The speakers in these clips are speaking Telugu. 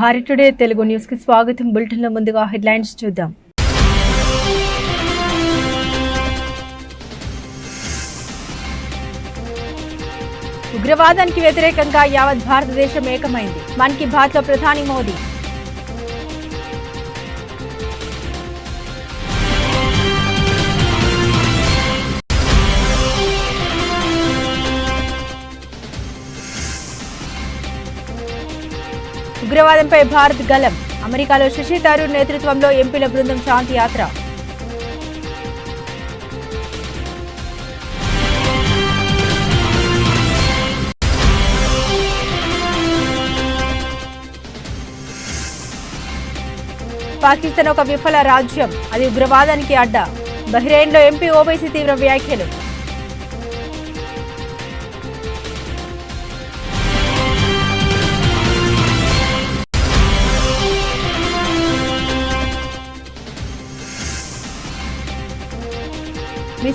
భారత్ టుడే తెలుగు న్యూస్కి స్వాగతం. బులెటిన్లో ముందుగా హెడ్లైన్స్ చూద్దాం. ఉగ్రవాదానికి వ్యతిరేకంగా యావత్ భారతదేశం ఏకమైంది. మన్ కీ బాత్లో ప్రధాని మోదీ ఉగ్రవాదంపై భారత్ గలం. అమెరికాలో శశి థరూర్ నేతృత్వంలో ఎంపీల బృందం శాంతి యాత్ర. పాకిస్తాన్ ఒక విఫల రాజ్యం. అది ఉగ్రవాదానికి అడ్డ. బహ్రెయిన్లో ఎంపీ ఓవైసీ తీవ్ర వ్యాఖ్యలు.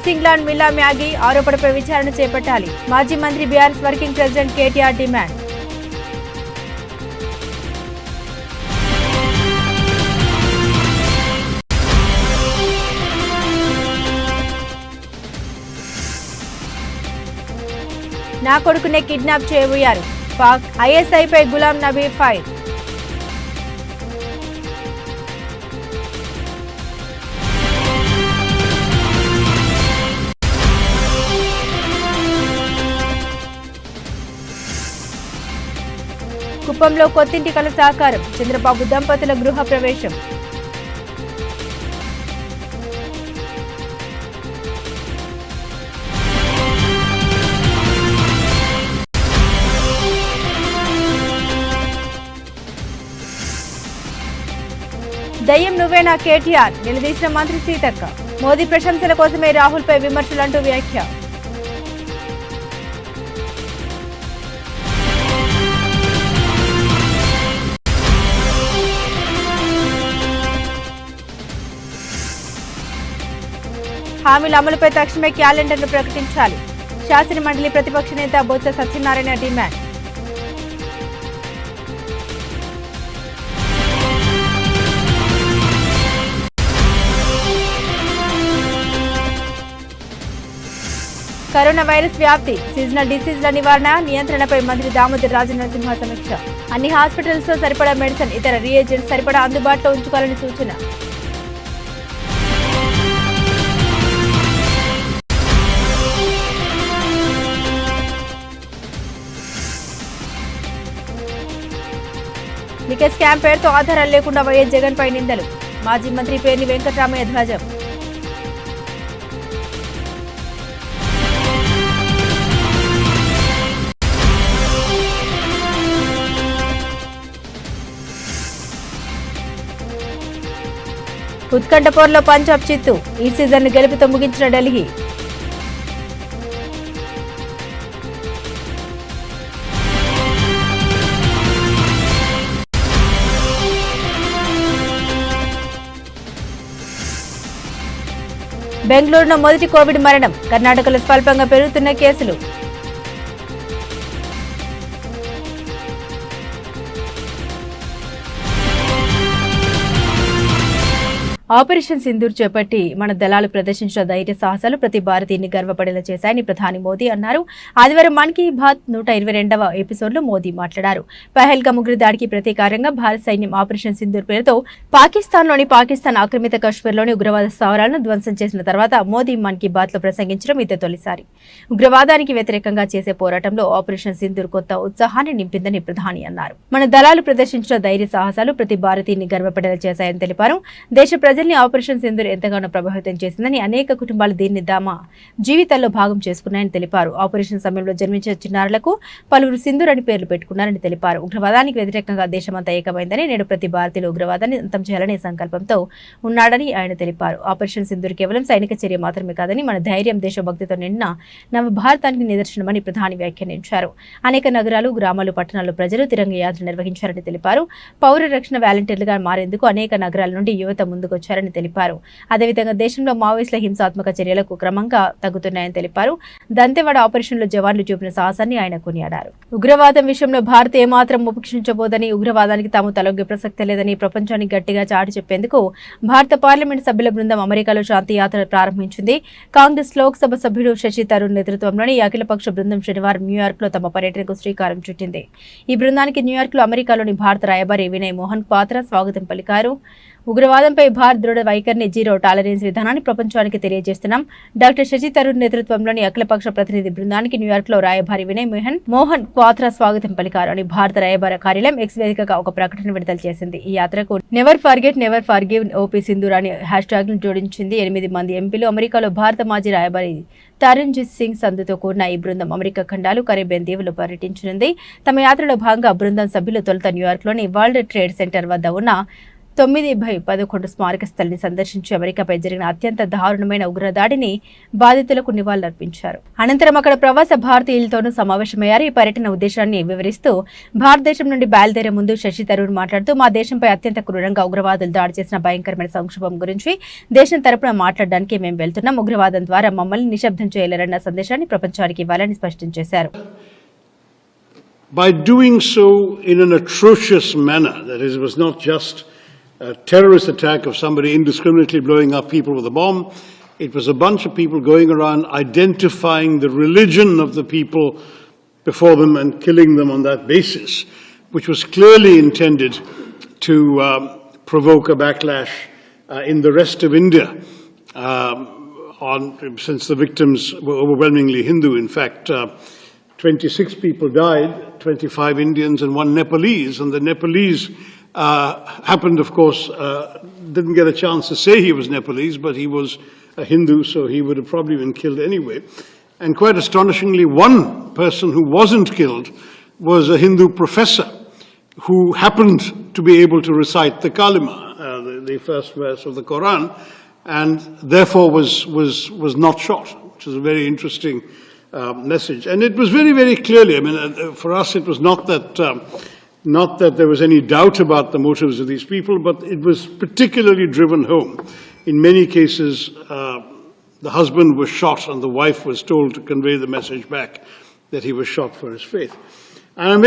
మిస్సింగ్ మిల్లా మ్యాగీ ఆరోపణపై విచారణ చేపట్టాలి. మాజీ మంత్రి BRS working president KTR demand. నా కొడుకునే కిడ్నాప్ చేయబోయారు. పాక్ ఐఎస్ఐపై గులాం నబీ ఫైర్. కుప్పంలో కొత్తింటి కల సాకారం. చంద్రబాబు దంపతుల గృహ ప్రవేశం. దయ్యం నువ్వేనా కేటీఆర్. నిలదీసిన మంత్రి సీతక్క. మోదీ ప్రశంసల కోసమే రాహుల్పై విమర్శలంటూ వ్యాఖ్య. హామీల అమలుపై తక్షణమే క్యాలెండర్ను ప్రకటించాలి. శాసన మండలి ప్రతిపక్ష నేత Botsa Satyanarayana demand. Corona virus వ్యాప్తి సీజనల్ డిసీజ్ల నివారణ నియంత్రణపై మంత్రి దామోదర్ రాజనరసింహ సమీక్ష. అన్ని హాస్పిటల్స్లో సరిపడా మెడిసిన్ ఇతర రియేజెంట్స్ సరిపడా అందుబాటులో ఉంచుకోవాలని సూచన. లికెస్ స్కామ్ పేరుతో ఆధారాలు లేకుండా వైఎస్ జగన్ పై నిందలు. మాజీ మంత్రి పేర్ని వెంకటరామయ్య ధ్వజం. ఉత్కంఠపూర్లో పంజాబ్ చిత్తు. ఈ సీజన్ గెలుపుతో ముగించిన ఢిల్లీ. బెంగళూరులో మొదటి కోవిడ్ మరణం. కర్ణాటకలో స్వల్పంగా పెరుగుతున్న కేసులు. ఆపరేషన్ సింధూర్ చేపట్టి మన దళాలు ప్రదర్శించిన ధైర్య సాహసాలు ప్రతి భారతీయుని గర్వపడేలా చేశాయని ప్రధాని మోదీ అన్నారు. ఆదివారం మన్ కీ బాత్ నూట ఇరవై రెండవ ఎపిసోడ్లో మోదీ మాట్లాడారు. పహల్గా ముగ్గురు దాడికి ప్రతీకారంగా భారత సైన్యం ఆపరేషన్ సింధూర్ పేరుతో పాకిస్తాన్లోని పాకిస్తాన్ ఆక్రమిత కాశ్మీర్లోని ఉగ్రవాద స్థావరాలను ధ్వంసం చేసిన తర్వాత మోదీ మన్ కీ బాత్లో ప్రసంగించడం ఇదే తొలిసారి. ఉగ్రవాదానికి వ్యతిరేకంగా చేసే పోరాటంలో ఆపరేషన్ సింధూర్ కొత్త ఉత్సాహాన్ని నింపిందని ప్రధాని అన్నారు. మన దళాలు ప్రదర్శించిన ధైర్య సాహసాలు ప్రతి భారతీయుని గర్వపడేలా చేశాయని తెలిపారు. దేశ ప్రజల్ని ఆపరేషన్ సింధూర్ ఎంతగానో ప్రభావితం చేసిందని అనేక కుటుంబాలు దీన్ని దామ జీవితాల్లో భాగం చేసుకున్నాయని తెలిపారు. ఆపరేషన్ సమయంలో జన్మించిన చిన్నారులకు పలువురు సింధూర్ అని పేర్లు పెట్టుకున్నారని తెలిపారు. ఉగ్రవాదానికి వ్యతిరేకంగా దేశమంతా ఏకమైందని నేడు ప్రతి భారతీయులు ఉగ్రవాదాన్ని అంతం చేయాలనే సంకల్పంతో ఉన్నాడని ఆయన తెలిపారు. ఆపరేషన్ సింధూర్ కేవలం సైనిక చర్య మాత్రమే కాదని మన ధైర్యం దేశభక్తితో నిండిన నవ భారతానికి నిదర్శనమని ప్రధాని వ్యాఖ్యానించారు. అనేక నగరాలు గ్రామాలు పట్టణాల్లో ప్రజలు తిరంగ యాత్ర నిర్వహించారని తెలిపారు. పౌర రక్షణ వాలంటీర్లుగా మారేందుకు అనేక నగరాల నుండి యువత ముందుకొచ్చారు. నిర్వహించారని తెలిపారు. అదేవిధంగా దేశంలో మావోయిస్టుల హింసాత్మక చర్యలకు క్రమంగా తగ్గుతున్నాయని తెలిపారు. దంతెవాడ ఆపరేషన్లో జవాన్లు చూపిన సాహసాన్ని ఆయన కొనియాడారు. ఉగ్రవాదం విషయంలో భారత్ ఏమాత్రం ఉపక్షించబోదని ఉగ్రవాదానికి తాము తలొగ్గే ప్రసక్తి లేదని ప్రపంచానికి గట్టిగా చాటి చెప్పేందుకు భారత పార్లమెంట్ సభ్యుల బృందం అమెరికాలో శాంతి యాత్ర ప్రారంభించింది. కాంగ్రెస్ లోక్సభ సభ్యుడు శశి తరుణ్ నేతృత్వంలోని ఈ అఖిలపక్ష బృందం శనివారం న్యూయార్క్లో తమ పర్యటనకు శ్రీకారం చుట్టింది. ఈ బృందానికి న్యూయార్క్లో అమెరికాలోని భారత రాయబారి వినయ్ మోహన్ పాత్ర స్వాగతం పలికారు. ఉగ్రవాదంపై భారత్ దృఢ వైఖరిని జీరో టాలరెన్స్ విధానాన్ని ప్రపంచానికి తెలియజేస్తున్నాం. డాక్టర్ శశి తరుణ్ నేతృత్వంలోని అఖిలపక్ష ప్రతినిధి బృందానికి న్యూయార్క్లో రాయబారి వినయ్ మోహన్ మోహన్ క్వాత్రా స్వాగతం పలికారు అని భారత రాయబార కార్యాలయం ఎక్స్ వేదికగా ఒక ప్రకటన విడుదల చేసింది. ఈ యాత్రకు never forget never forgive OP Sindoor అని హ్యాష్ ట్యాగ్ను జోడించింది. ఎనిమిది మంది ఎంపీలు అమెరికాలో భారత మాజీ రాయబారి తరుణ్జిత్ సింగ్ సందుతో కూడిన ఈ బృందం అమెరికా ఖండాలు కరేబియన్ దీవులు పర్యటించనుంది. తమ యాత్రలో భాగంగా బృందం సభ్యులు తొలుత న్యూయార్క్లోని వరల్డ్ ట్రేడ్ సెంటర్ వద్ద ఉన్న తొమ్మిది బై పదకొండు స్మారక స్థలిని సందర్శించి అమెరికాపై జరిగిన అత్యంత దారుణమైన ఉగ్రదాడిని బాధితులకు నివాళులర్పించారు. అనంతరం అక్కడ ప్రవాస భారతీయులతోనూ సమావేశమయ్యారు. ఈ పర్యటన ఉద్దేశాన్ని వివరిస్తూ భారతదేశం నుండి బయలుదేరే ముందు శశి తరూర్ మాట్లాడుతూ మా దేశంపై అత్యంత క్రూరంగా ఉగ్రవాదులు దాడి చేసిన భయంకరమైన సంక్షోభం గురించి దేశం తరపున మాట్లాడడానికి మేము వెళ్తున్నాం. ఉగ్రవాదం ద్వారా మమ్మల్ని నిశ్శబ్దం చేయలేరన్న సందేశాన్ని ప్రపంచానికి ఇవ్వాలని స్పష్టం చేశారు. By doing so in an atrocious manner. That is, it was not just a terrorist attack of somebody indiscriminately blowing up people with a bomb. It was a bunch of people going around identifying the religion of the people before them and killing them on that basis, which was clearly intended to um, provoke a backlash uh, in the rest of India. Um, on, since the victims were overwhelmingly Hindu, in fact, uh, 26 people died, 25 Indians and one Nepalese. And the Nepalese uh, happened, of course, uh, didn't get a chance to say he was Nepalese, but he was a Hindu, so he would have probably been killed anyway. And quite astonishingly, one person who wasn't killed was a Hindu professor who happened to be able to recite the Kalima, uh, the, the first verse of the Quran, and therefore was, was, was not shot, which is a very interesting uh, message. And it was very, very clearly, I mean, uh, for us, it was not that, um, not that there was any doubt about the motives of these people, but it was particularly driven home. In many cases, uh, the husband was shot and the wife was told to convey the message back that he was shot for his faith. And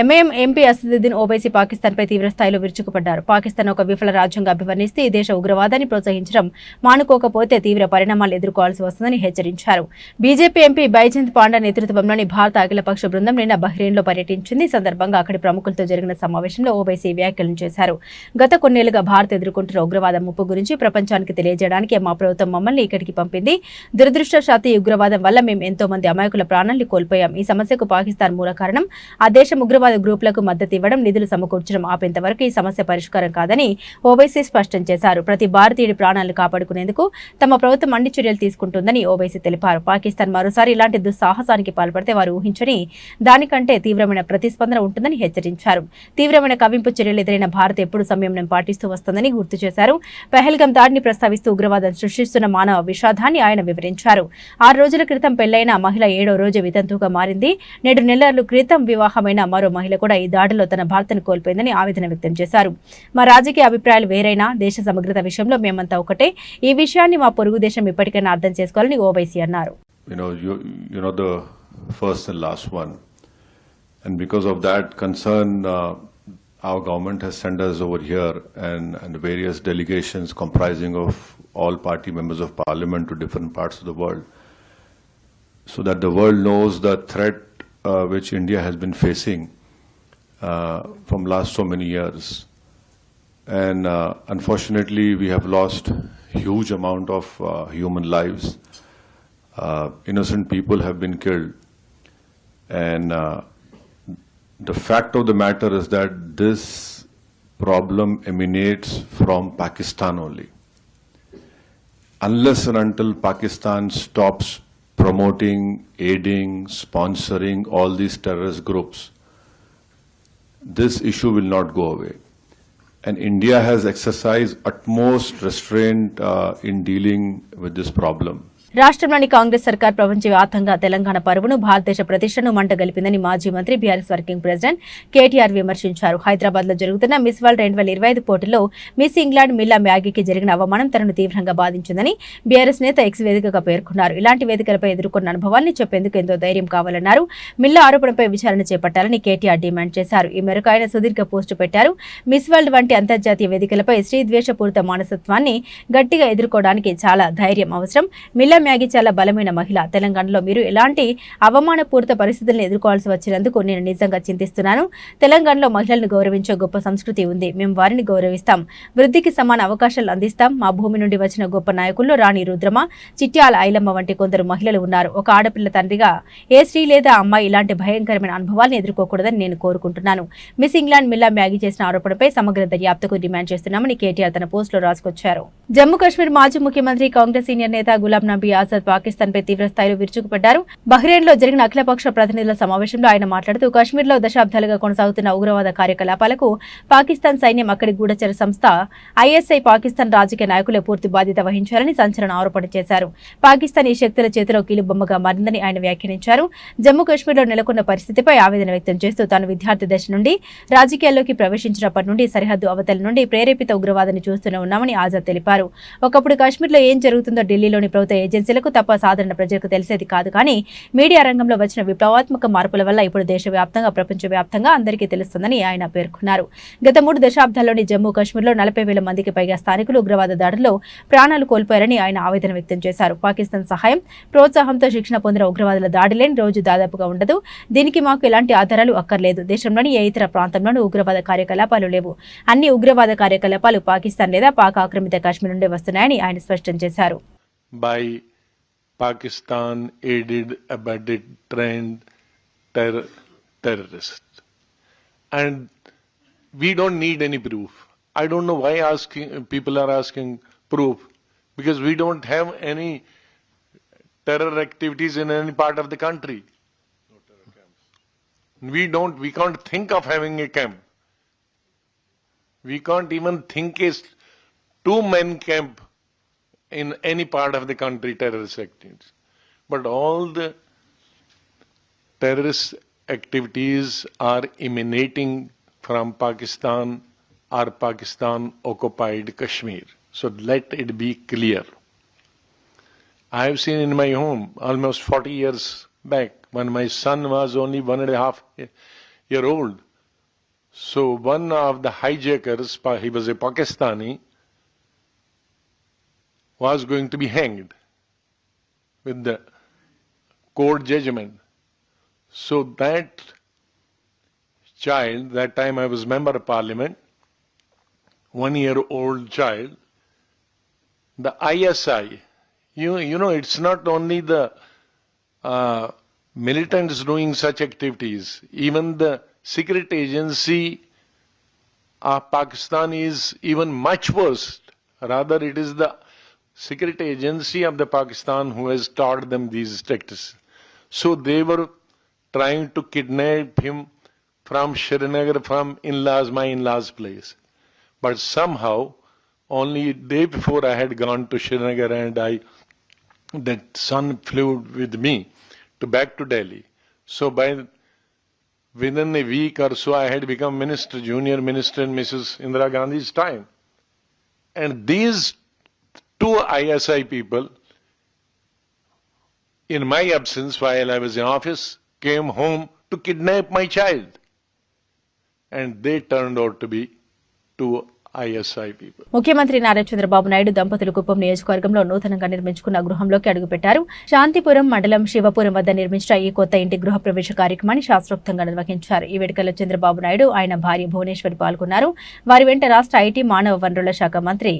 MIM MP Asaduddin Owaisi Pakistan పై తీవ్ర స్థాయిలో విరుచుకుపడ్డారు. పాకిస్తాన్ ఒక విఫల రాజ్యంగా అభివర్ణిస్తే ఈ దేశ ఉగ్రవాదాన్ని ప్రోత్సహించడం మానుకోకపోతే తీవ్ర పరిణామాలు ఎదుర్కోవాల్సి వస్తుందని హెచ్చరించారు. బీజేపీ ఎంపీ బైజంత్ పాండా నేతృత్వంలోని భారత అఖిలపక్ష బృందం నిన్న బహ్రెయిన్లో పర్యటించింది. సందర్భంగా అక్కడి ప్రముఖులతో జరిగిన సమావేశంలో ఓవైసీ వ్యాఖ్యలు చేశారు. గత కొన్నేళ్ళుగా భారత్ ఎదుర్కొంటున్న ఉగ్రవాద ముప్పు గురించి ప్రపంచానికి తెలియజేయడానికి మా ప్రభుత్వం మమ్మల్ని ఇక్కడికి పంపింది. దురదృష్టశాతి ఉగ్రవాదం వల్ల మేము ఎంతో మంది అమాయకుల ప్రాణాలను కోల్పోయాం. ఈ సమస్యకు పాకిస్తాన్ మూల కారణం ఆ దేశం ఉగ్రవాద గ్రూపులకు మద్దతు ఇవ్వడం నిధులు సమకూర్చడం ఆపేంత వరకు ఈ సమస్య పరిష్కారం కాదని ఓవైసీ స్పష్టం చేశారు. ప్రతి భారతీయుడి ప్రాణాలను కాపాడుకునేందుకు తమ ప్రభుత్వం అన్ని చర్యలు తీసుకుంటుందని ఓవైసీ తెలిపారు. పాకిస్తాన్ మరోసారి ఇలాంటి దుస్సాహసానికి పాల్పడితే వారు ఊహించని దానికంటే తీవ్రమైన ప్రతిస్పందన ఉంటుందని హెచ్చరించారు. తీవ్రమైన కవింపు చర్యలు ఎదురైన భారత్ ఎప్పుడు సంయమనం పాటిస్తూ వస్తుందని గుర్తు చేశారు. పెహల్గం దాడిని ప్రస్తావిస్తూ ఉగ్రవాదం సృష్టిస్తున్న మానవ విషాదాన్ని ఆయన వివరించారు. ఆరు రోజుల క్రితం పెళ్ళైన మహిళ ఏడో రోజు వితంతుగా మారింది నేడు నెలల క్రితం వివాహమైన మరో మహిళ కూడా ఈ దాడిలో తన భర్తను కోల్పోయిందని ఆవేదన వ్యక్తం చేశారు మా రాజకీయ అభిప్రాయాలు వేరైనా దేశ సమగ్రత విషయంలో మేమంతా ఒకటే ఈ విషయాన్ని మా పొరుగు దేశం ఇప్పటికైనా అర్థం చేసుకోవాలని ఓవైసీ అన్నారు. And because of that concern, uh, our government has sent us over here and, and various delegations comprising of all party members of parliament to different parts of the world. So that the world knows the threat uh, which India has been facing uh, from last so many years. And uh, unfortunately, we have lost huge amount of uh, human lives uh, innocent people have been killed. And uh, the fact of the matter is that this problem emanates from Pakistan only. Unless and until Pakistan stops promoting, aiding, sponsoring all these terrorist groups, this issue will not go away. And India has exercised utmost restraint uh, in dealing with this problem. రాష్ట్రంలోని కాంగ్రెస్ సర్కార్ ప్రపంచవ్యాప్తంగా తెలంగాణ పరువును భారతదేశ ప్రతిష్టను మంటగలిపిందని మాజీ మంత్రి బీఆర్ఎస్ వర్కింగ్ ప్రెసిడెంట్ కేటీఆర్ విమర్శించారు. హైదరాబాద్లో జరుగుతున్న మిస్ వరల్డ్ రెండు వేల ఇరవై ఐదు పోటీలో మిస్ ఇంగ్లాండ్ మిల్లా మ్యాగీకి జరిగిన అవమానం తనను తీవ్రంగా బాధించిందని బీఆర్ఎస్ నేత ఎక్స్ వేదికగా పేర్కొన్నారు. ఇలాంటి వేదికలపై ఎదుర్కొన్న అనుభవాన్ని చెప్పేందుకు ఎంతో ధైర్యం కావాలన్నారు. మిల్లా ఆరోపణపై విచారణ చేపట్టాలని కేటీఆర్ డిమాండ్ చేశారు. ఈ మేరకు ఆయన సుదీర్ఘ పోస్టు పెట్టారు. మిస్ వరల్డ్ వంటి అంతర్జాతీయ వేదికలపై శ్రీద్వేషపూరిత మానసత్వాన్ని గట్టిగా ఎదుర్కోవడానికి చాలా ధైర్యం అవసరం. మిల్లా మ్యాగీ చాలా బలమైన మహిళ. తెలంగాణలో మీరు ఎలాంటి అవమానపూరిత పరిస్థితులను ఎదుర్కోవాల్సి వచ్చినందుకు నేను నిజంగా చింతిస్తున్నాను. తెలంగాణలో మహిళలను గౌరవించే గొప్ప సంస్కృతి ఉంది. మేము వారిని గౌరవిస్తాం. వృద్ధికి సమాన అవకాశాలు అందిస్తాం. మా భూమి నుండి వచ్చిన గొప్ప నాయకుల్లో రాణి రుద్రమ చిట్యాల ఐలమ్మ వంటి కొందరు మహిళలు ఉన్నారు. ఒక ఆడపిల్ల తండ్రిగా ఏ స్త్రీ లేదా అమ్మాయి ఇలాంటి భయంకరమైన అనుభవాలను ఎదుర్కోకూడదని నేను కోరుకుంటున్నాను. మిస్ ఇంగ్లాండ్ మిల్లా మ్యాగీ చేసిన ఆరోపణపై సమగ్ర దర్యాప్తుకు డిమాండ్ చేస్తున్నామని కేటీఆర్ తన పోస్టులో రాసుకొచ్చారు. జమ్మూ కాశ్మీర్ మాజీ ముఖ్యమంత్రి కాంగ్రెస్ సీనియర్ నేత గులాం నబీ ఆజాద్ పాకిస్తాన్ పై తీవ్ర స్థాయిలో విరుచుకుపడ్డారు. బహ్రెయిన్లో జరిగిన అఖిలపక్ష ప్రతినిధుల సమావేశంలో ఆయన మాట్లాడుతూ కాశ్మీర్లో దశాబ్దాలుగా కొనసాగుతున్న ఉగ్రవాద కార్యకలాపాలకు పాకిస్తాన్ సైన్యం అక్కడి గూఢచర సంస్థ ఐఎస్ఐ పాకిస్తాన్ రాజకీయ నాయకులే పూర్తి బాధ్యత వహించారని సంచలన ఆరోపణ చేశారు. పాకిస్తాన్ ఈ శక్తుల చేతిలో కీలుబొమ్మగా మారిందని ఆయన వ్యాఖ్యానించారు. జమ్మూ కాశ్మీర్లో నెలకొన్న పరిస్థితిపై ఆవేదన వ్యక్తం చేస్తూ తాను విద్యార్థి దశ నుండి రాజకీయాల్లోకి ప్రవేశించినప్పటి నుండి సరిహద్దు అవతల నుండి ప్రేరేపిత ఉగ్రవాదాన్ని చూస్తూనే ఉన్నామని ఆజాద్ తెలిపారు. ఒకప్పుడు కాశ్మీర్లో ఏం జరుగుతుందో ఢిల్లీలోని ప్రభుత్వ ఏజెన్సీ ఏజెన్సీలకు తప్ప సాధారణ ప్రజలకు తెలిసేది కాదు. కానీ మీడియా రంగంలో వచ్చిన విప్లవాత్మక మార్పుల వల్ల ఇప్పుడు దేశవ్యాప్తంగా ప్రపంచవ్యాప్తంగా అందరికీ తెలుస్తుందని ఆయన పేర్కొన్నారు. గత మూడు దశాబ్దాల్లోని జమ్మూ కాశ్మీర్లో నలభై వేల మందికి పైగా స్థానికులు ఉగ్రవాద దాడుల్లో ప్రాణాలు కోల్పోయారని ఆయన ఆవేదన వ్యక్తం చేశారు. పాకిస్తాన్ సహాయం ప్రోత్సాహంతో శిక్షణ పొందిన ఉగ్రవాదుల దాడి లేని రోజు దాదాపుగా ఉండదు. దీనికి మాకు ఎలాంటి ఆధారాలు అక్కర్లేదు. దేశంలోని ఏ ఇతర ప్రాంతంలోనూ ఉగ్రవాద కార్యకలాపాలు లేవు. అన్ని ఉగ్రవాద కార్యకలాపాలు పాకిస్తాన్ లేదా పాక్ ఆక్రమిత కాశ్మీర్ నుండి వస్తున్నాయని ఆయన స్పష్టం చేశారు. By Pakistan aided, abetted, trained terror, terrorists. And we don't need any proof. I don't know why asking people are asking proof because we don't have any terror activities in any part of the country. No terror camps. We don't. We can't think of having a camp. We can't even think a two men camp in any part of the country terrorist activities. But all the terrorist activities are emanating from Pakistan or Pakistan occupied Kashmir. So let it be clear. I have seen in my home almost 40 years back when my son was only one and a half year old. So one of the hijackers, he was a Pakistani, was going to be hanged with the court judgment. So that child, that time I was member of parliament, one year old child, the ISI, you, you know, it's not only the uh, militants doing such activities, even the secret agency of Pakistan is even much worse. Rather, it is the secret agency of the Pakistan who has taught them these tactics. So they were trying to kidnap him from Srinagar, from in-laws, my in-laws' place. But somehow, only day before I had gone to Srinagar and I, that son flew with me to back to Delhi. So by within a week or so, I had become minister, junior minister in Mrs. Indira Gandhi's time. And these two ISI people, in my absence while I was in office, came home to kidnap my child. And they turned out to be two ముఖ్యమంత్రి నారా చంద్రబాబు నాయుడు దంపతులు కుప్పం నియోజకవర్గంలో నూతనంగా నిర్మించుకున్న గృహంలోకి అడుగుపెట్టారు శాంతిపురం మండలం శివపురం వద్ద నిర్మించిన ఈ కొత్త ఇంటి గృహ ప్రవేశ కార్యక్రమాన్ని శాస్త్రోక్తంగా నిర్వహించారు. ఈ వేడుకలో చంద్రబాబు నాయుడు ఆయన భార్య భువనేశ్వరి పాల్గొన్నారు. వారి వెంట రాష్ట్ర ఐటీ మానవ వనరుల శాఖ మంత్రి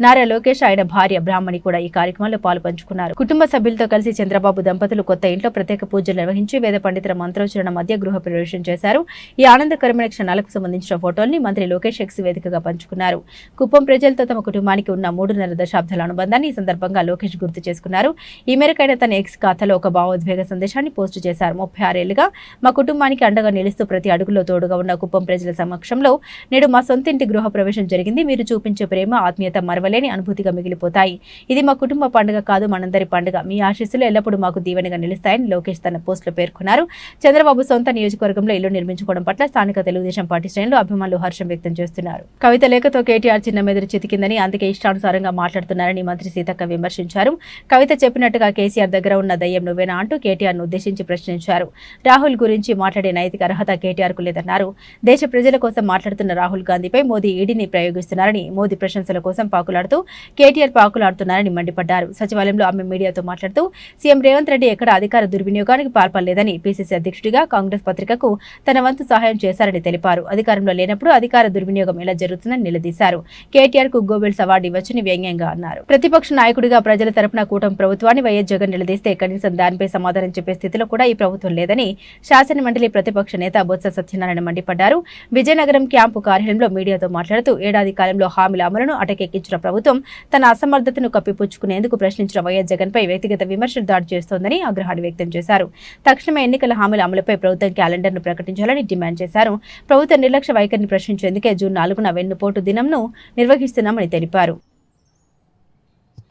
నారా లోకేష్ ఆయన భార్య బ్రాహ్మణి కూడా ఈ కార్యక్రమంలో పాల్పంచుకున్నారు. కుటుంబ సభ్యులతో కలిసి చంద్రబాబు దంపతులు కొత్త ఇంట్లో ప్రత్యేక పూజలు నిర్వహించి వేద పండితుల మంత్రోచ్చరణ మధ్య గృహ ప్రవేశం చేశారు. ఈ ఆనందకరమైన క్షణాలకు సంబంధించిన ఫోటోల్ని మంత్రి లోకేష్ ఎక్స్ వేదికగా పంచుకున్నారు. కుప్పం ప్రజలతో తమ కుటుంబానికి ఉన్న మూడున్నర దశాబ్దాల అనుబంధాన్ని ఈ సందర్భంగా లోకేష్ గుర్తు చేసుకున్నారు. ఈ మేరకు ఆయన తన ఎక్స్ ఖాతాలో ఒక భావోద్వేగ సందేశాన్ని పోస్టు చేశారు. ముప్పై ఆరేళ్ళుగా మా కుటుంబానికి అండగా నిలుస్తూ ప్రతి అడుగులో తోడుగా ఉన్న కుప్పం ప్రజల సమక్షంలో నేడు మా సొంతింటి గృహ ప్రవేశం జరిగింది. మీరు చూపించే ప్రేమ ఆత్మీయత మరవ మరవలేని అనుభూతిగా మిగిలిపోతాయి. ఇది మా కుటుంబ పండుగ కాదు మనందరి పండుగ. మీ ఆశీస్సులు ఎల్లప్పుడూ మాకు దీవెనగా నిలుస్తాయని లోకేష్ తన పోస్టులో పేర్కొన్నారు. చంద్రబాబు సొంత నియోజకవర్గంలో ఇల్లు నిర్మించుకోవడం పట్ల స్థానిక తెలుగుదేశం పార్టీ శ్రేణులు అభిమానులు హర్షం వ్యక్తం చేస్తున్నారు. కవిత లేఖతో కేటీఆర్ చిన్న మెదడు చితికిందని అందుకే ఇష్టానుసారంగా మాట్లాడుతున్నారని మంత్రి సీతక్క విమర్శించారు. కవిత చెప్పినట్టుగా కేసీఆర్ దగ్గర ఉన్న దయ్యం నువ్వేనా అంటూ కేటీఆర్ను ఉద్దేశించి ప్రశ్నించారు. రాహుల్ గురించి మాట్లాడే నైతిక అర్హత కేటీఆర్కు లేదన్నారు. దేశ ప్రజల కోసం మాట్లాడుతున్న రాహుల్ గాంధీపై మోదీ ఈడీని ప్రయోగిస్తున్నారని మోదీ ప్రశంసల కోసం పాకులాడుతూ కేటీఆర్ పాకులాడుతున్నారని మండిపడ్డారు. సచివాలయంలో ఆమె మీడియాతో మాట్లాడుతూ సీఎం రేవంత్ రెడ్డి ఎక్కడ అధికార దుర్వినియోగానికి పాల్పడలేదని పీసీసీ అధ్యక్షుడిగా కాంగ్రెస్ పత్రికకు తన వంతు సహాయం చేశారని తెలిపారు. అధికారంలో లేనప్పుడు అధికార దుర్వినియోగం ఎలా జరుగుతుందని నిలదీశారు. కేటీఆర్కు గోబెల్స్ అవార్డు ఇవ్వచ్చని వ్యంగ్యంగా అన్నారు. ప్రతిపక్ష నాయకుడిగా ప్రజల తరపున కూటమి ప్రభుత్వాన్ని వైఎస్ జగన్ నిలదీస్తే కనీసం దానిపై సమాధానం చెప్పే స్థితిలో కూడా ఈ ప్రభుత్వం లేదని శాసన మండలి ప్రతిపక్ష నేత బొత్స సత్యనారాయణ మండిపడ్డారు. విజయనగరం క్యాంపు కార్యాలయంలో మీడియాతో మాట్లాడుతూ ఏడాది కాలంలో హామీల అమలును అటకెక్కించిన ప్రభుత్వం తన అసమర్థతను కప్పిపుచ్చుకునేందుకు ప్రశ్నించిన వైఎస్ జగన్ పై వ్యక్తిగత విమర్శలు దాడి చేస్తోందని ఆగ్రహాన్ని వ్యక్తం చేశారు. తక్షణమే ఎన్నికల హామీల అమలుపై ప్రభుత్వం క్యాలెండర్ను ప్రకటించాలని డిమాండ్ చేశారు. ప్రభుత్వ నిర్లక్ష్య వైఖరిని ప్రశ్నించేందుకే జూన్ నాలుగున వెన్నుపోటు దినంను నిర్వహిస్తున్నామని తెలిపారు.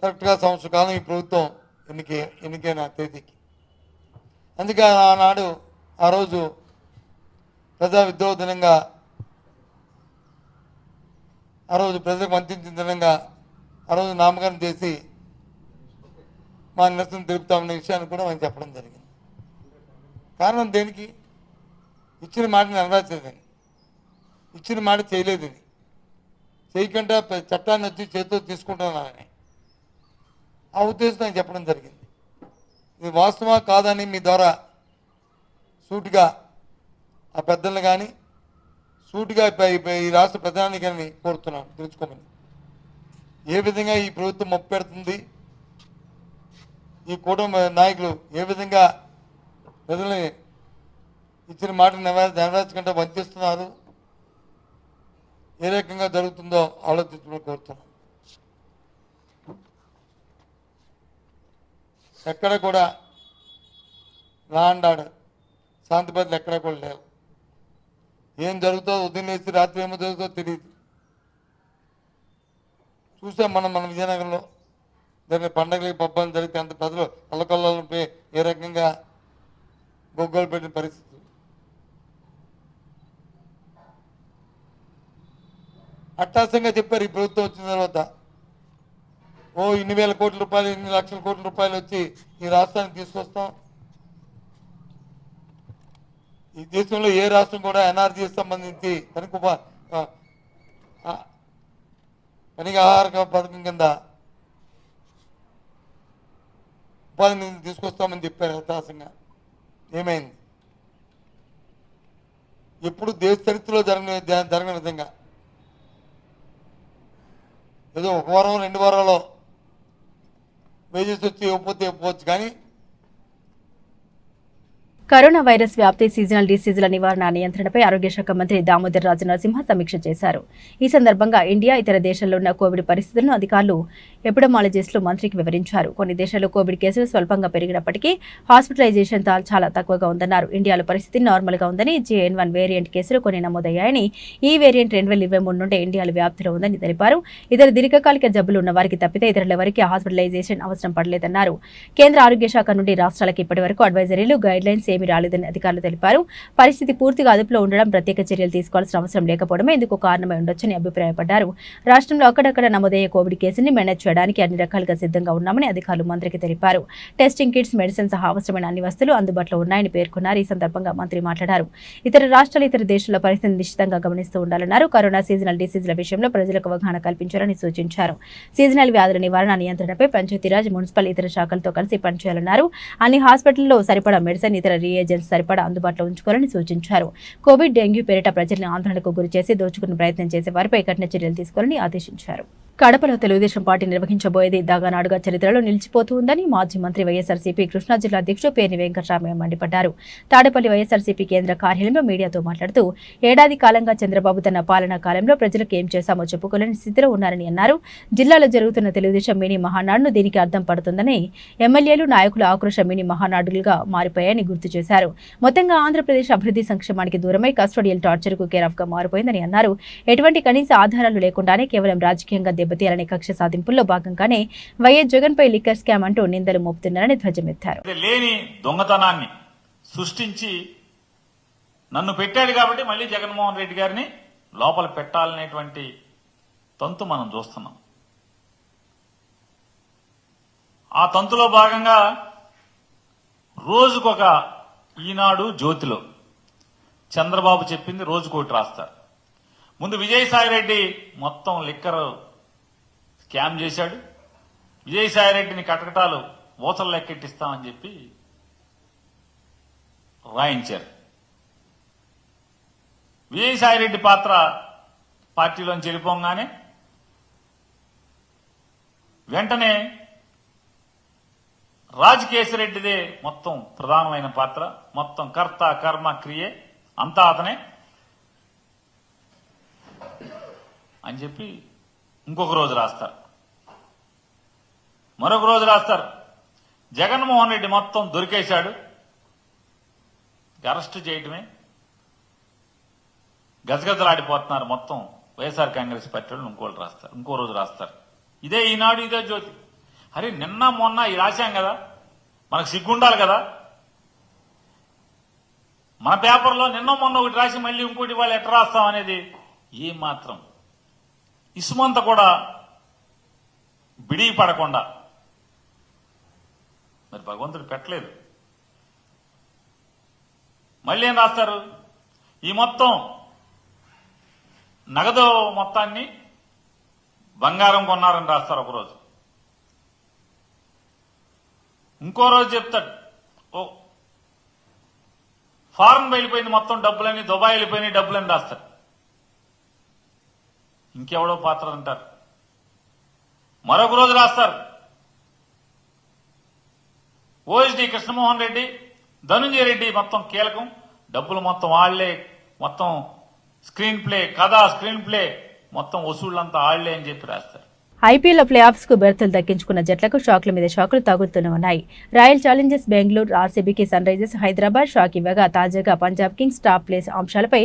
కరెక్ట్గా సంవత్సర కాలం ఈ ప్రభుత్వం ఎన్నికైన తేదీకి. అందుకే ఆనాడు ఆ రోజు ప్రజా విద్రోహ దినంగా ఆ రోజు ప్రజలకు అందించిన విధంగా ఆ రోజు నామకరణం చేసి మా నిరసన తెలుపుతామనే విషయాన్ని కూడా మనం చెప్పడం జరిగింది. కారణం దేనికి? ఇచ్చిన మాట నెరవేర్చలేదని ఇచ్చిన మాట చేయలేదని. చేయకుండా చట్టాన్ని వచ్చి చేతితో తీసుకుంటున్నానని ఆ ఉద్దేశం నేను చెప్పడం జరిగింది. ఇది వాస్తవా కాదని మీ ద్వారా సూటిగా ఆ పెద్దలను కానీ సూటిగా ఈ రాష్ట్ర ప్రధానికని కోరుతున్నాను తెలుసుకోమని. ఏ విధంగా ఈ ప్రభుత్వం మొప్పు పెడుతుంది ఈ కూటమి నాయకులు ఏ విధంగా ప్రజల్ని ఇచ్చిన మాట నెరవేర్ నెరవేర్చకుండా వంచిస్తున్నారు ఏ రకంగా జరుగుతుందో ఆలోచించమని కోరుతున్నాను ఎక్కడ కూడా లా అండ్ ఆర్డర్ శాంతి భద్రతలు ఎక్కడ కూడా లేవు. ఏం జరుగుతుందో ఉదయం లేచి రాత్రి ఏమో జరుగుతుందో తెలియదు చూసాం మనం మన విజయనగరంలో జరిగిన పండగలకి పబ్బాలు జరిగితే అంత ప్రజలు అల్లకొల్లంపై ఏ రకంగా గొగ్గలు పెట్టిన పరిస్థితి. అట్టాసంగా చెప్పారు ఈ ప్రభుత్వం వచ్చిన తర్వాత. ఓ ఇన్ని వేల కోట్ల రూపాయలు ఇన్ని లక్షల కోట్ల రూపాయలు వచ్చి ఈ రాష్ట్రానికి తీసుకొస్తాం. ఈ దేశంలో ఏ రాష్ట్రం కూడా ఎన్ఆర్జీ సంబంధించి తనకు ఉపా ఆహార పథకం కింద ఉపాధి నిధి తీసుకొస్తామని చెప్పారు యథాసంగా ఏమైంది? ఎప్పుడు దేశ చరిత్రలో జరగని జరగని విధంగా. ఏదో ఒక వారం రెండు వారాల్లో వేజెస్ వచ్చి ఇవ్వకపోతే ఇవ్వకపోవచ్చు కానీ కరోనా వైరస్ వ్యాప్తి సీజనల్ డిసీజుల నివారణ నియంత్రణపై ఆరోగ్య శాఖ మంత్రి దామోదర్ రాజు నరసింహ సమీక్ష చేశారు. ఈ సందర్భంగా ఇండియా ఇతర దేశాల్లో ఉన్న కోవిడ్ పరిస్థితులను అధికారులు ఎపిడమాలజిస్టులు మంత్రికి వివరించారు. కొన్ని దేశాల్లో కోవిడ్ కేసులు స్వల్పంగా పెరిగినప్పటికీ హాస్పిటలైజేషన్ తా- చాలా తక్కువగా ఉందన్నారు. ఇండియాలో పరిస్థితి నార్మల్గా ఉందని జేఎన్ వన్ వేరియంట్ కేసులు కొన్ని నమోదయ్యాయని ఈ వేరియంట్ రెండు వేల ఇరవై మూడు నుండి ఇండియాలో వ్యాప్తిలో ఉందని తెలిపారు. ఇతర దీర్ఘకాలిక జబ్బులు ఉన్న వారికి తప్పితే ఇతరులెవరికి హాస్పిటలైజేషన్ అవసరం పడలేదన్నారు. కేంద్ర ఆరోగ్య శాఖ నుండి రాష్ట్రాలకు ఇప్పటి వరకు అడ్వైజరీలు గైడ్ లైన్స్ ఏమీ రాలేదని అధికారులు తెలిపారు. పరిస్థితి పూర్తిగా అదుపులో ఉండడం ప్రత్యేక చర్యలు తీసుకోవాల్సిన అవసరం లేకపోవడమే ఇందుకు కారణమై ఉండొచ్చని అభిప్రాయపడ్డారు. రాష్ట్రంలో అక్కడక్కడ నమోదయ్యే కోవిడ్ కేసుని మేనేజ్ చేయడానికి అన్ని రకాలుగా సిద్ధంగా ఉన్నామని అధికారులు మంత్రికి తెలిపారు. టెస్టింగ్ కిట్స్ మెడిసిన్ సహా అవసరమైన అన్ని వస్తువులు అందుబాటులో ఉన్నాయని పేర్కొన్నారు. ఈ సందర్భంగా మంత్రి మాట్లాడారు. ఇతర రాష్ట్రాలు ఇతర దేశాల పరిస్థితిని నిశ్చితంగా గమనిస్తూ ఉండాలన్నారు. కరోనా సీజనల్ డిసీజ్ల విషయంలో ప్రజలకు అవగాహన కల్పించాలని సూచించారు. సీజనల్ వ్యాధుల నివారణ నియంత్రణపై పంచాయతీరాజ్ మున్సిపల్ ఇతర శాఖలతో కలిసి పనిచేయాలన్నారు. అన్ని హాస్పిటల్లో సరిపడా మెడిసిన్ ఇతర రియజెన్స్ సరిపడా అందుబాటులో ఉంచుకోవాలని సూచించారు. కోవిడ్ డెంగ్యూ పేరిట ప్రజల్ని ఆందోళనకు గురి చేసి దోచుకునే ప్రయత్నం చేసే వారిపై కఠిన చర్యలు తీసుకోవాలని ఆదేశించారు. కడపలో తెలుగుదేశం పార్టీ నిర్వహించబోయేది దాగానాడుగా చరిత్రలో నిలిచిపోతూ ఉందని మాజీ మంత్రి వైఎస్ఆర్సీపీ కృష్ణా జిల్లా అధ్యక్షుడు పేర్ని వెంకటరామయ్య మండిపడ్డారు. తాడేపల్లి వైఎస్ఆర్సీపీ కేంద్ర కార్యాలయంలో మీడియాతో మాట్లాడుతూ ఏడాది కాలంగా చంద్రబాబు తన పాలనా కాలంలో ప్రజలకు ఏం చేశామో చెప్పుకోలేని స్థితిలో ఉన్నారని అన్నారు. జిల్లాలో జరుగుతున్న తెలుగుదేశం మినీ మహానాడును దీనికి అర్థం పడుతుందని ఎమ్మెల్యేలు నాయకుల ఆక్రోశ మినీ మహానాడులుగా మారిపోయాయని గుర్తు చేశారు. మొత్తంగా ఆంధ్రప్రదేశ్ అభివృద్ధి సంక్షేమానికి దూరమై కస్టోడియల్ టార్చర్కు కేర్గా మారిపోయిందని అన్నారు. ఎటువంటి కనీస ఆధారాలు లేకుండానే కేవలం రాజకీయంగా దెబ్బ దెబ్బతీయాలనే కక్ష సాధింపుల్లో భాగంగానే వైఎస్ జగన్పై లిక్కర్ స్కామ్ అంటూ నిందలు మోపుతున్నారని ధ్వజమెత్తారు లేని దొంగతనాన్ని సృష్టించి నన్ను పెట్టాడు కాబట్టి మళ్ళీ జగన్మోహన్ రెడ్డి గారిని లోపల పెట్టాలనేటువంటి తంతు మనం చూస్తున్నాం. ఆ తంతులో భాగంగా రోజుకొక ఈనాడు జ్యోతిలో చంద్రబాబు చెప్పింది రోజుకోటి రాస్తారు. ముందు విజయసాయిరెడ్డి మొత్తం లిక్కర్ స్కామ్ చేశాడు. విజయసాయిరెడ్డిని కటకటాలు మూతలు లెక్కెట్టిస్తామని చెప్పి రాయించారు. విజయసాయిరెడ్డి పాత్ర పార్టీలోంచి వెళ్ళిపోగానే వెంటనే రాజకేశిరెడ్డిదే మొత్తం ప్రధానమైన పాత్ర మొత్తం కర్త కర్మ క్రియ అంతా అతనే అని చెప్పి ఇంకొక రోజు రాస్తారు. మరొక రోజు రాస్తారు. జగన్మోహన్ రెడ్డి మొత్తం దొరికేశాడు. అరెస్ట్ చేయటమే. గజగజలాడిపోతున్నారు మొత్తం వైఎస్ఆర్ కాంగ్రెస్ పార్టీ వాళ్ళు ఇంకోళ్ళు రాస్తారు. ఇంకో రోజు రాస్తారు. ఇదే ఈనాడు ఇదే జ్యోతి. అరే నిన్న మొన్న ఈ రాశాం కదా. మనకు సిగ్గుండాలి కదా. మన పేపర్లో నిన్న మొన్న ఒకటి రాసి మళ్ళీ ఇంకోటి వాళ్ళు ఎట్లా రాస్తాం అనేది ఏమాత్రం. మాత్రం ఇసుమంత కూడా బిడిగి పడకుండా మరి భగవంతుడు పెట్టలేదు. మళ్ళీ ఏం రాస్తారు? ఈ మొత్తం నగదు మొత్తాన్ని బంగారం కొన్నారని రాస్తారు ఒకరోజు. ఇంకో రోజు చెప్తాడు. ఓ ఫారెన్ వెళ్ళిపోయింది మొత్తం డబ్బులని దుబాయ్ వెళ్ళిపోయినాయి డబ్బులని రాస్తాడు. ఇంకెవడో పాత్ర అంటారు. మరొక రోజు రాస్తారు. ఓఎస్డి కృష్ణమోహన్ రెడ్డి ధనుంజయ రెడ్డి మొత్తం కీలకం. డబ్బులు మొత్తం వాళ్ళే మొత్తం స్క్రీన్ ప్లే కథ స్క్రీన్ ప్లే మొత్తం వసూళ్ళంతా ఆళ్ళే అని చెప్పి రాస్తారు. ఐపీఎల్ ప్లే ఆఫ్స్కు బెర్తులు దక్కించుకున్న జట్లకు షాక్ల మీద షాకులు తగులుతూనే ఉన్నాయి. రాయల్ ఛాలెంజర్స్ బెంగళూరు ఆర్సీబీకి సన్ రైజర్స్ హైదరాబాద్ షాక్ ఇవ్వగా తాజాగా పంజాబ్ కింగ్స్ టాప్ ప్లేస్ అంశాలపై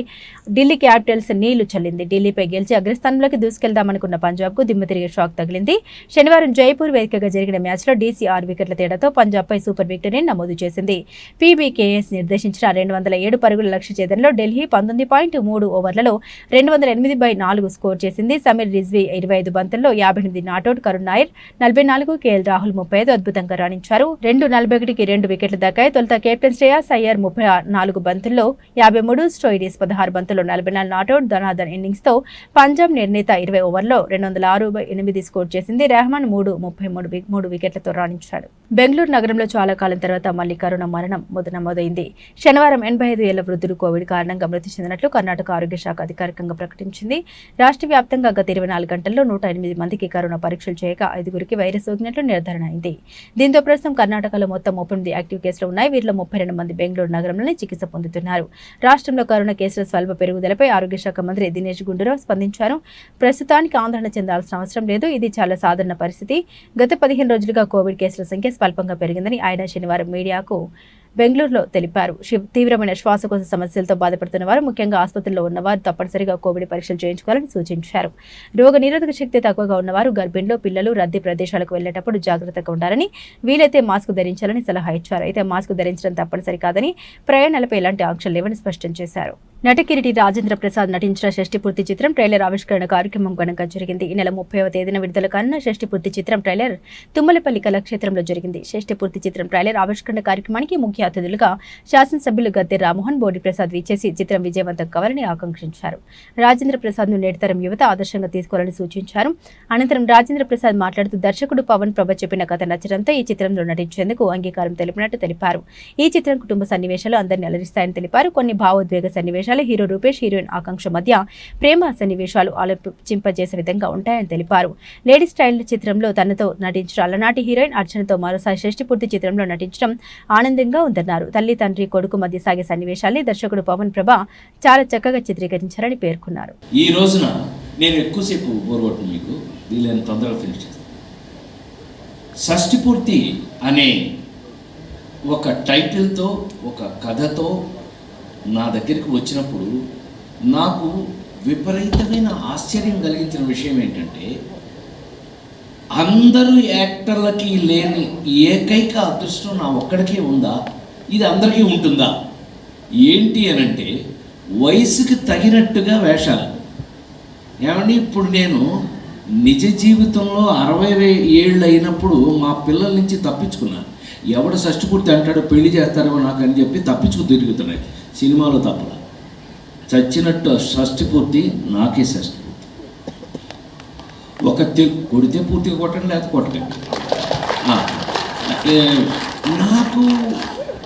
ఢిల్లీ క్యాపిటల్స్ నీళ్ళు చల్లింది. ఢిల్లీపై గెలిచి అగ్రస్థానంలోకి దూసుకెళ్దామనుకున్న పంజాబ్కు దిమ్మ తిరిగే షాక్ తగిలింది. శనివారం జైపూర్ వేదికగా జరిగిన మ్యాచ్లో డీసీఆర్ వికెట్ల తేడాతో పంజాబ్ పై సూపర్ విక్టరీని నమోదు చేసింది. పీబీకేఎస్ నిర్దేశించిన రెండు వందల ఏడు పరుగుల లక్ష్య ఛేదనలో ఢిల్లీ పంతొమ్మిది పాయింట్ మూడు ఓవర్లలో రెండు వందల ఎనిమిది బై నాలుగు స్కోర్ చేసింది. సమీర్ రిజ్వీ ఇరవై ఐదు బంతుల్లో యాభై ఎనిమిది నాటౌట్ కరుణ్ నాయర్ నలభై నాలుగు కేఎల్ రాహుల్ ముప్పై ఐదు అద్భుతంగా రాణించారు. రెండు నలభై ఒకటికి రెండు వికెట్లు దక్కాయి తొలుత కెప్టెన్ శ్రేయాస్ అయ్యర్ ముప్పై నాలుగు బంతుల్లో యాభై మూడు స్టోయిడీస్ పదహారు బంతుల్లో నలభై నాలుగు నాటౌట్ ధనాధన్ ఇన్నింగ్స్తో పంజాబ్ నిర్ణీత ఇరవై ఓవర్లో రెండు వందల ఆరు ఎనిమిది స్కోర్ చేసింది. రెహమాన్ మూడు ముప్పై మూడు మూడు వికెట్లతో రాణించాడు. బెంగళూరు నగరంలో చాలా కాలం తర్వాత మళ్ళీ కరోనా మరణం మొదట నమోదైంది శనివారం ఎనభై ఐదు ఏళ్ళ వృద్ధులు కోవిడ్ కారణంగా మృతి చెందినట్లు కర్ణాటక ఆరోగ్య శాఖ అధికారికంగా ప్రకటించింది. రాష్ట్ర వ్యాప్తంగా గత ఇరవై నాలుగు గంటల్లో నూట ఎనిమిది మందికి కరోనా పరీక్షలు చేయక ఐదుగురికి వైరస్ సోకినట్లు నిర్ధారణ అయింది. దీంతో ప్రస్తుతం కర్ణాటకలో మొత్తం ముప్పై ఎనిమిది యాక్టివ్ కేసులు ఉన్నాయి. వీరిలో ముప్పై రెండు మంది బెంగళూరు నగరంలోనే చికిత్స పొందుతున్నారు. రాష్ట్రంలో కరోనా కేసుల స్వల్ప పెరుగుదలపై ఆరోగ్య శాఖ మంత్రి దినేష్ గుండూరావు స్పందించారు. ప్రస్తుతానికి ఆందోళన చెందాల్సిన అవసరం లేదు. ఇది చాలా సాధారణ పరిస్థితి. గత పదిహేను రోజులుగా కోవిడ్ కేసుల సంఖ్య స్వల్పంగా పెరిగిందని ఆయన శనివారం మీడియాకు బెంగళూరులో తెలిపారు. తీవ్రమైన శ్వాసకోశ సమస్యలతో బాధపడుతున్న వారు ముఖ్యంగా ఆసుపత్రిలో ఉన్నవారు తప్పనిసరిగా కోవిడ్ పరీక్షలు చేయించుకోవాలని సూచించారు. రోగ నిరోధక శక్తి తక్కువగా ఉన్నవారు గర్భిణులు పిల్లలు రద్దీ ప్రదేశాలకు వెళ్ళేటప్పుడు జాగ్రత్తగా ఉండాలని వీలైతే మాస్క్ ధరించాలని సలహా ఇచ్చారు. అయితే మాస్క్ ధరించడం తప్పనిసరి కాదని ప్రయాణాలపై ఎలాంటి ఆంక్షలు లేవని స్పష్టం చేశారు. నటకిరీటి రాజేంద్ర ప్రసాద్ నటించిన షష్టి పూర్తి చిత్రం ట్రైలర్ ఆవిష్కరణ కార్యక్రమం ఘనంగా జరిగింది. ఈ నెల ముప్పైవ తేదీన విడుదల కానున్న షష్టి పూర్తి చిత్రం ట్రైలర్ తుమ్మలపల్లి కళాక్షేత్రంలో జరిగింది. షష్టి పూర్తి చిత్రం ట్రైలర్ ఆవిష్కరణ కార్యక్రమానికి ముఖ్య అతిథులుగా శాసనసభ్యులు గద్దె రామ్మోహన్ బోడి ప్రసాద్ విచ్చేసి చిత్రం విజయవంతం కావాలని ఆకాంక్షించారు. రాజేంద్ర ప్రసాద్ను నేటితరం యువత ఆదర్శంగా తీసుకోవాలని సూచించారు. అనంతరం రాజేంద్ర ప్రసాద్ మాట్లాడుతూ దర్శకుడు పవన్ ప్రభ చెప్పిన కథ నచ్చడంతో ఈ చిత్రంలో నటించేందుకు అంగీకారం తెలిపినట్టు తెలిపారు. ఈ చిత్రం కుటుంబ సన్నివేశాలు అందరినీ అలరిస్తాయని తెలిపారు. కొన్ని భావోద్వేగ సన్నివేశాలు హీరో రూపేష్ హీరోయిన్ ఆకాంక్ష మధ్య ప్రేమ సన్నివేశాలు ఆలోచింపజేసే విధంగా ఉంటాయని తెలిపారు. లేడీ స్టైల్ చిత్రంలో తనతో నటించిన అలనాటి హీరోయిన్ అర్చనతో మరోసారి షష్టి పూర్తి చిత్రంలో నటించడం ఆనందంగా ఉందన్నారు. తల్లి తండ్రి కొడుకు మధ్య సాగే సన్నివేశాల్ని దర్శకుడు పవన్ ప్రభ చాలా చక్కగా చిత్రీకరించారని పేర్కొన్నారు. ఈ రోజున నేను ఎక్కువసేపు మీకు. వీలైన తొందరగా ఫినిష్ చేస్తాను షష్టి పూర్తి అనే ఒక టైటిల్తో ఒక కథతో నా దగ్గరికి వచ్చినప్పుడు నాకు విపరీతమైన ఆశ్చర్యం కలిగించిన విషయం ఏంటంటే అందరూ యాక్టర్లకి లేని ఏకైక అదృష్టం నా ఒక్కడికే ఉందా? ఇది అందరికీ ఉంటుందా? ఏంటి అనంటే వయసుకి తగినట్టుగా వేషాలు. ఏమండి ఇప్పుడు నేను నిజ జీవితంలో అరవై ఏళ్ళు అయినప్పుడు మా పిల్లల నుంచి తప్పించుకున్నాను. ఎవడు షష్టిపూర్తి అంటాడో పెళ్ళి చేస్తారేమో నాకు అని చెప్పి తప్పించుకు తిరుగుతున్నాయి. సినిమాలో తప్పల చచ్చినట్టు షష్టిపూర్తి నాకే షష్టిపూర్తి ఒక తె కొడితే పూర్తిగా కొట్టండి లేకపోతే కొట్టకండి. నాకు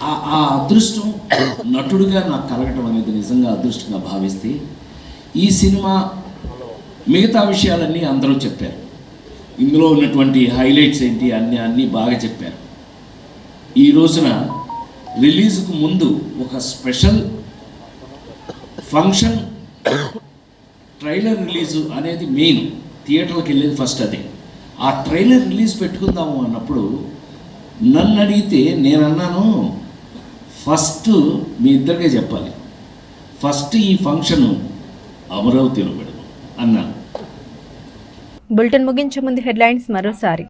ఆ- అదృష్టం నటుడిగా నాకు కలగటం అనేది నిజంగా అదృష్టంగా భావిస్తే ఈ సినిమా మిగతా విషయాలన్నీ అందరూ చెప్పారు. ఇందులో ఉన్నటువంటి హైలైట్స్ ఏంటి అన్నీ అన్నీ బాగా చెప్పారు. ఈ రోజున రిలీజ్కు ముందు ఒక స్పెషల్ ఫంక్షన్ ట్రైలర్ రిలీజు అనేది మెయిన్. థియేటర్కి వెళ్ళేది ఫస్ట్ అది. ఆ ట్రైలర్ రిలీజ్ పెట్టుకుందాము అన్నప్పుడు నన్ను అడిగితే నేను అన్నాను ఫస్ట్ మీ ఇద్దరికే చెప్పాలి. ఫస్ట్ ఈ ఫంక్షన్ అమరావతిలో పెడదాం అన్నాను. బులెటిన్ ముగించే ముందు హెడ్లైన్స్ మరోసారి.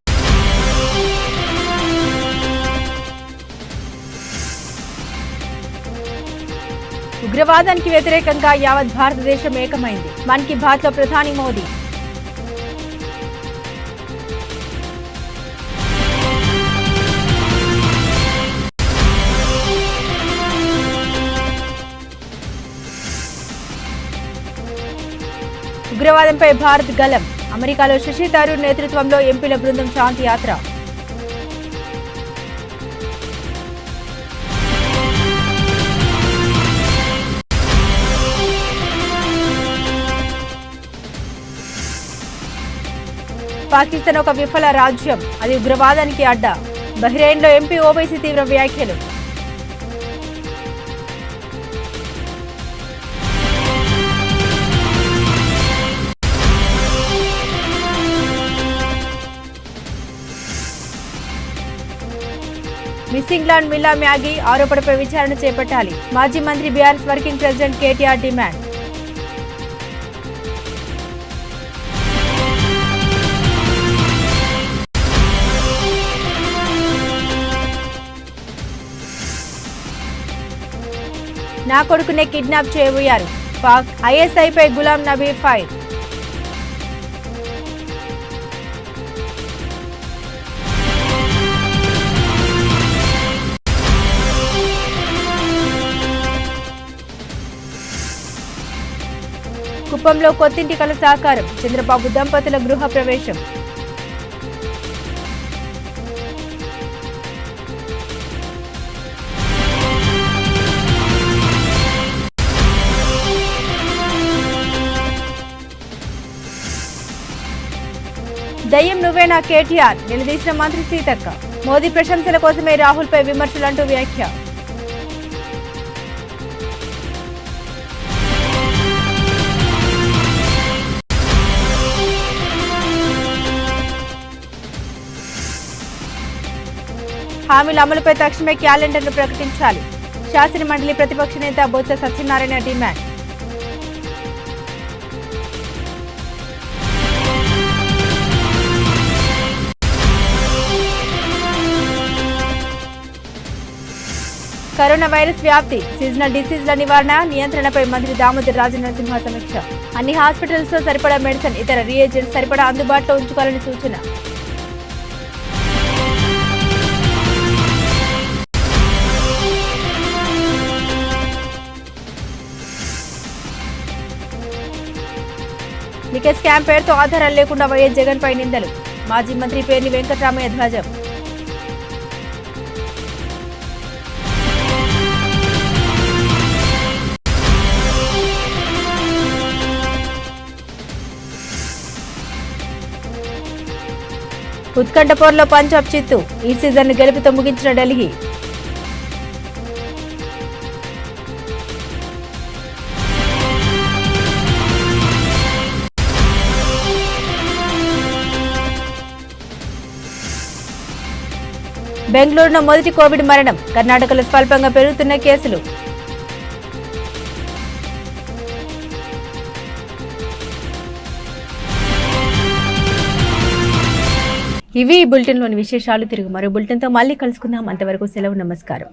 ఉగ్రవాదానికి వ్యతిరేకంగా యావత్ భారతదేశం ఏకమైంది. మన్ కీ బాత్లో ప్రధాని మోదీ. ఉగ్రవాదంపై భారత్ గలం. అమెరికాలో శశి థరూర్ నేతృత్వంలో ఎంపీల బృందం శాంతి యాత్ర. పాకిస్తాన్ ఒక విఫల రాజ్యం. అది ఉగ్రవాదానికి అడ్డ. బహ్రెయిన్లో ఎంపీ ఓవైసీ తీవ్ర వ్యాఖ్యలు. మిస్సింగ్లాండ్ మిల్లా మ్యాగీ ఆరోపణపై విచారణ చేపట్టాలి. మాజీ మంత్రి BRS working president KTR demand. నా కొడుకునే కిడ్నాప్ చేయబోయారు. పాక్ ఐఎస్ఐపై గులాం నబీ ఫైర్. కుప్పంలో కొత్తింటి కల సాకారం. చంద్రబాబు దంపతుల గృహ ప్రవేశం. దయ్యం నువ్వేనా కేటీఆర్ నిలదీసిన మంత్రి సీతక్క. మోదీ ప్రశంసల కోసమే రాహుల్పై విమర్శలంటూ వ్యాఖ్య. హామీల అమలుపై తక్షణమే క్యాలెండర్ను ప్రకటించాలి. శాసనమండలి ప్రతిపక్ష నేత Botsa Satyanarayana demand. Corona virus వ్యాప్తి సీజనల్ డిసీజ్ల నివారణ నియంత్రణపై మంత్రి దామోదర్ రాజనరసింహ సమీక్ష. అన్ని హాస్పిటల్స్లో సరిపడా మెడిసిన్ ఇతర రియేజెంట్స్ సరిపడా అందుబాటులో ఉంచుకోవాలని సూచన. లికెట్ క్యాంప్ పేరుతో ఆధారాలు లేకుండా వైఎస్ జగన్ పై నిందలు. మాజీ మంత్రి పేర్ని వెంకటరామయ్య ధ్వజం. ఉత్కంఠ పోరులో పంజాబ్ చిత్తు ఈ సీజన్ గెలుపుతో ముగించిన ఢిల్లీ. బెంగళూరులో మొదటి కోవిడ్ మరణం. కర్ణాటకలో స్వల్పంగా పెరుగుతున్న కేసులు. ఇవి ఈ బులెటిన్లోని విశేషాలు. తిరిగి మరో బులెటిన్తో మళ్ళీ కలుసుకుందాం. అంతవరకు సెలవు నమస్కారం.